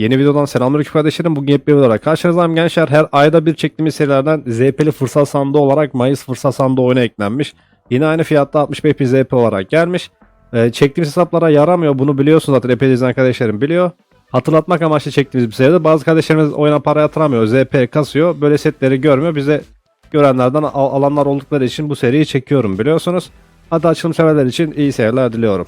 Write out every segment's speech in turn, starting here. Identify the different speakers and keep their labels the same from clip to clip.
Speaker 1: Yeni videodan selamünaleyküm kardeşlerim. Bugün yepyeni bir olarak karşınızdayım gençler. Her ayda bir çektiğimiz serilerden ZP'li fırsat sandığı olarak Mayıs fırsat sandığı oyuna eklenmiş. Yine aynı fiyatta 65 bin ZP olarak gelmiş. Ee, çektiğimiz hesaplara yaramıyor. Bunu biliyorsunuz zaten epey izleyen kardeşlerim biliyor. Hatırlatmak amaçlı çektiğimiz bir seride bazı kardeşlerimiz oyuna para yatıramıyor. ZP kasıyor. Böyle setleri görmüyor. Bize görenlerden al- alanlar oldukları için bu seriyi çekiyorum biliyorsunuz. Hadi açılım severler için iyi seyirler diliyorum.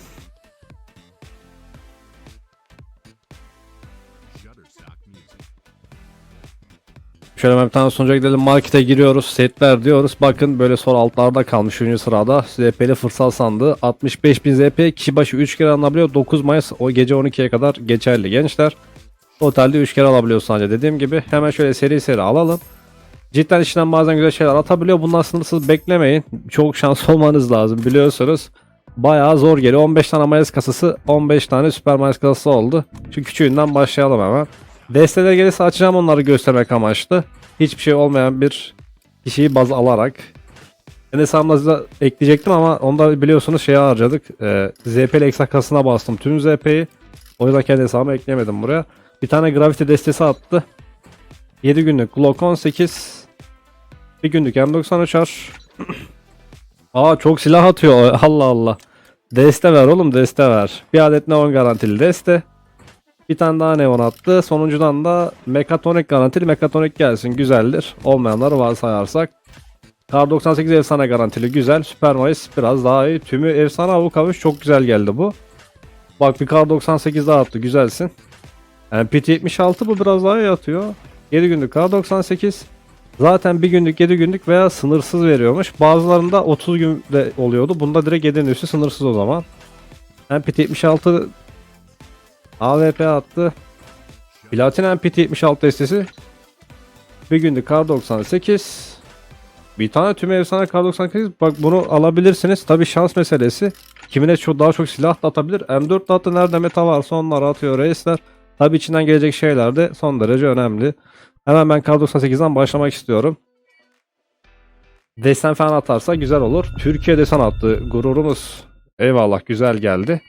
Speaker 1: Şöyle hemen bir tane sonuca gidelim. Markete giriyoruz. Setler diyoruz. Bakın böyle sol altlarda kalmış 3. sırada. ZP'li fırsat sandığı. 65.000 ZP. Kişi başı 3 kere alınabiliyor. 9 Mayıs o gece 12'ye kadar geçerli gençler. Otelde 3 kere alabiliyoruz sadece dediğim gibi. Hemen şöyle seri seri alalım. Cidden içinden bazen güzel şeyler atabiliyor. Bundan sınırsız beklemeyin. Çok şans olmanız lazım biliyorsunuz. Bayağı zor geliyor. 15 tane Mayıs kasası, 15 tane Süper Mayıs kasası oldu. Şu küçüğünden başlayalım hemen. Desteler gelirse açacağım onları göstermek amaçlı. Hiçbir şey olmayan bir kişiyi baz alarak. Ben hesabımda ekleyecektim ama onda biliyorsunuz şeye harcadık. Ee, ZP'li eksa kasına bastım tüm ZP'yi. O yüzden kendi hesabımı ekleyemedim buraya. Bir tane Gravity destesi attı. 7 günlük Glock 18. Bir günlük M93 Aa çok silah atıyor. Allah Allah. Deste ver oğlum deste ver. Bir adet neon garantili deste. Bir tane daha neon attı. Sonuncudan da mekatonik garantili mekatonik gelsin. Güzeldir. Olmayanları varsayarsak. Kar 98 efsane garantili güzel. Süper Mayıs biraz daha iyi. Tümü efsane avuk avuç çok güzel geldi bu. Bak bir kar 98 daha attı. Güzelsin. Yani PT 76 bu biraz daha iyi atıyor. 7 günlük kar 98. Zaten bir günlük 7 günlük veya sınırsız veriyormuş. Bazılarında 30 günde oluyordu. Bunda direkt 7'nin üstü sınırsız o zaman. MPT 76 AWP attı. Platin MPT 76 destesi. Bir günlük kar 98. Bir tane tüm efsane kar 98. Bak bunu alabilirsiniz. Tabi şans meselesi. Kimine çok daha çok silah da atabilir. M4 de attı nerede meta varsa onları atıyor reisler. Tabi içinden gelecek şeyler de son derece önemli. Hemen ben kar 98'den başlamak istiyorum. Desen falan atarsa güzel olur. Türkiye desen attı. Gururumuz. Eyvallah güzel geldi.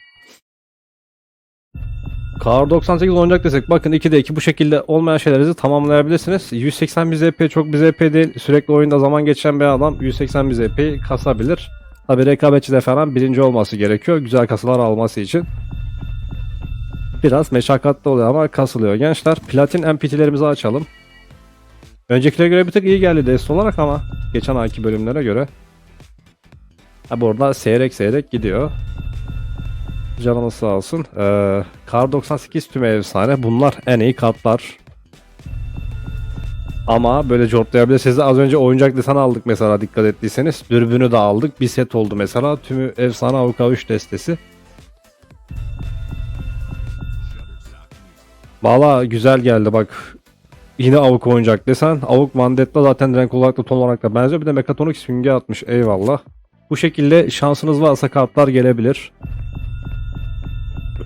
Speaker 1: Kar 98 oynayacak desek bakın 2'de 2 bu şekilde olmayan şeylerinizi tamamlayabilirsiniz. 180 bir ZP çok bir ZP değil. Sürekli oyunda zaman geçen bir adam 180 bir ZP kasabilir. Tabi rekabetçide falan birinci olması gerekiyor. Güzel kasalar alması için. Biraz meşakkatli oluyor ama kasılıyor gençler. Platin MPT'lerimizi açalım. Öncekilere göre bir tık iyi geldi dest olarak ama geçen ayki bölümlere göre. Ha burada seyrek seyrek gidiyor. Canımız sağ olsun. Ee, Kar 98 tüm efsane. Bunlar en iyi kartlar. Ama böyle cortlayabilirsiniz. Az önce oyuncak desen aldık mesela dikkat ettiyseniz. Dürbünü de aldık. Bir set oldu mesela. Tümü efsane avuka 3 destesi. Valla güzel geldi bak. Yine avuk oyuncak desen. Avuk Vandet'la zaten renk olarak da ton olarak da benziyor. Bir de mekatonik süngü atmış. Eyvallah. Bu şekilde şansınız varsa kartlar gelebilir.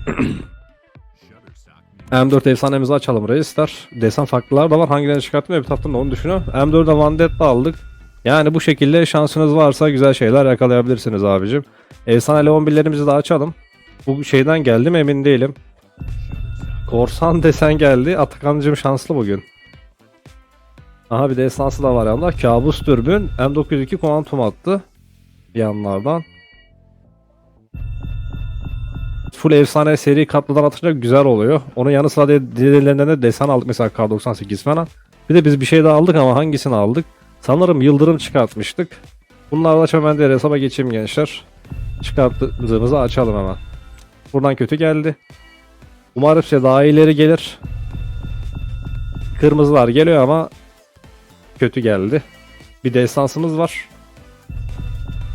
Speaker 1: M4 efsanemizi açalım reisler. Desen farklılar da var. Hangilerini çıkartmıyor bir taraftan onu düşünüyorum. M4'de Vandet'la aldık. Yani bu şekilde şansınız varsa güzel şeyler yakalayabilirsiniz abicim. Efsane 11'lerimizi de açalım. Bu şeyden geldi mi emin değilim. Korsan desen geldi. Atakan'cım şanslı bugün. Aha bir de esansı da var yanında. Kabus dürbün. M902 kuantum attı. Yanlardan. Full efsane seri katlıdan atınca güzel oluyor. Onun yanı sıra de- diğerlerinden de desen aldık mesela K98 falan. Bir de biz bir şey daha aldık ama hangisini aldık? Sanırım Yıldırım çıkartmıştık. Bunlarla hemen diğer hesaba geçeyim gençler. Çıkarttığımızı açalım hemen. Buradan kötü geldi. Umarım size daha iyileri gelir. Kırmızılar geliyor ama kötü geldi. Bir destansımız var.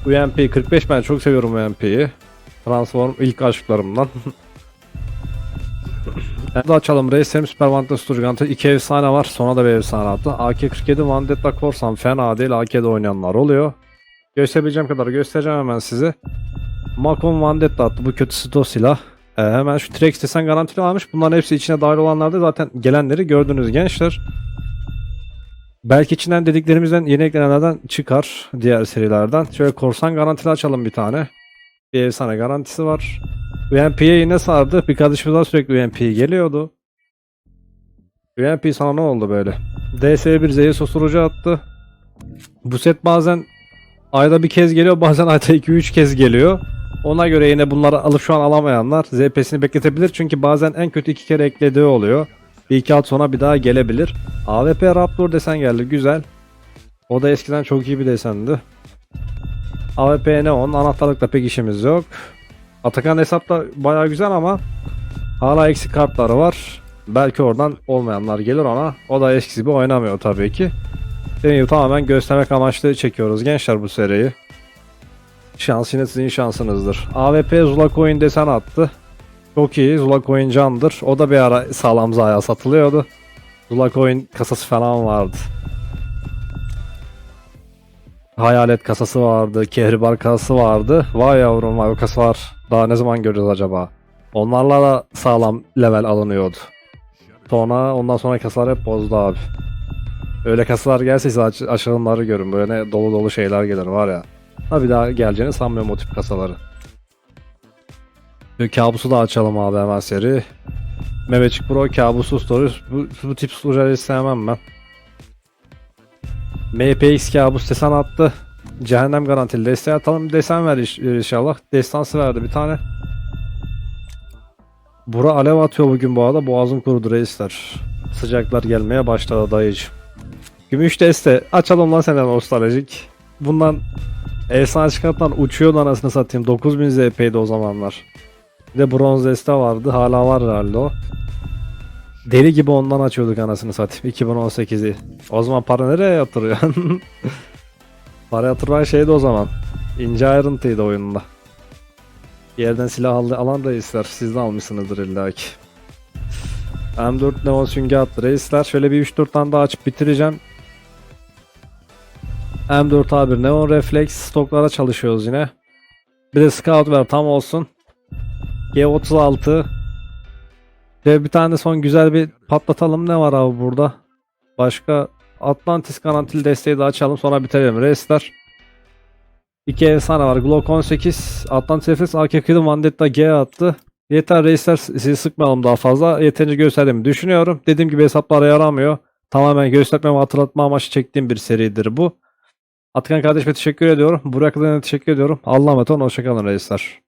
Speaker 1: UMP 45 ben çok seviyorum UMP'yi. Transform ilk aşklarımdan. Burada açalım Reis Super Vantage Sturgant'ı iki efsane var. Sonra da bir efsane attı. AK-47 Vandetta Corsan fena değil. AK'de oynayanlar oluyor. Gösterebileceğim kadar göstereceğim hemen size. Macon Vandetta attı. Bu kötü sto silah. Ee, hemen şu Trex desen garantili almış. Bunların hepsi içine dahil olanlar da zaten gelenleri gördünüz gençler. Belki içinden dediklerimizden yeni eklenenlerden çıkar diğer serilerden. Şöyle korsan garantili açalım bir tane. Bir efsane garantisi var. UMP'ye yine sardı. Bir kardeşimiz daha sürekli UMP'ye geliyordu. UMP sana ne oldu böyle? DS1 Z'yi susturucu attı. Bu set bazen ayda bir kez geliyor bazen ayda 2-3 kez geliyor. Ona göre yine bunları alıp şu an alamayanlar ZP'sini bekletebilir. Çünkü bazen en kötü iki kere eklediği oluyor. Bir iki at sonra bir daha gelebilir. AWP Raptor desen geldi güzel. O da eskiden çok iyi bir desendi. AWP Neon anahtarlıkla pek işimiz yok. Atakan hesap da baya güzel ama hala eksik kartları var. Belki oradan olmayanlar gelir ona. O da eskisi gibi oynamıyor tabii ki. Dediğim tamamen göstermek amaçlı çekiyoruz gençler bu seriyi. Şans yine sizin şansınızdır. AWP Zula Coin desen attı. Çok iyi. Zula Coin candır. O da bir ara sağlam zaya satılıyordu. Zula Coin kasası falan vardı. Hayalet kasası vardı. Kehribar kasası vardı. Vay yavrum vay o kasa var. Daha ne zaman göreceğiz acaba? Onlarla da sağlam level alınıyordu. Sonra ondan sonra kasalar hep bozdu abi. Öyle kasalar gelse size aç açılımları görün. Böyle dolu dolu şeyler gelir var ya. Ha bir daha geleceğini sanmıyorum o tip kasaları. Şu kabusu da açalım abi hemen seri. Mehmetçik Pro kabusu story. Bu, bu tip storyleri sevmem ben. MPX kabus desen attı. Cehennem garantili desteği atalım. Desen ver iş- inşallah. Destansı verdi bir tane. Bura alev atıyor bugün bu arada. Boğazım kurudu reisler. Sıcaklar gelmeye başladı dayıcı. Gümüş deste. Açalım lan senden nostaljik. Bundan efsane çıkartan uçuyordu anasını satayım. 9000 ZP'ydi o zamanlar. Bir de bronz deste vardı. Hala var herhalde o. Deli gibi ondan açıyorduk anasını satayım. 2018'i. O zaman para nereye yatırıyorsun? para yatıran şeydi o zaman. İnce ayrıntıydı oyununda. Bir yerden silah aldı, alan reisler. Siz de almışsınızdır illa ki. M4 Neon Süngü attı reisler. Şöyle bir 3-4 tane daha açıp bitireceğim. M4 A1 Neon Reflex stoklara çalışıyoruz yine. Bir de Scout ver tam olsun. G36 ve bir tane son güzel bir patlatalım. Ne var abi burada? Başka Atlantis garantili desteği de açalım sonra bitirelim. Restler. İki efsane var. Glock 18, Atlantis Efes, AK-47 Vandetta G attı. Yeter reisler sizi sıkmayalım daha fazla. Yeterince gösterdiğimi düşünüyorum. Dediğim gibi hesaplara yaramıyor. Tamamen gösterme ve hatırlatma amaçlı çektiğim bir seridir bu. Atakan kardeşime teşekkür ediyorum. Burak Adan'a teşekkür ediyorum. Allah'a emanet olun. Hoşçakalın reisler.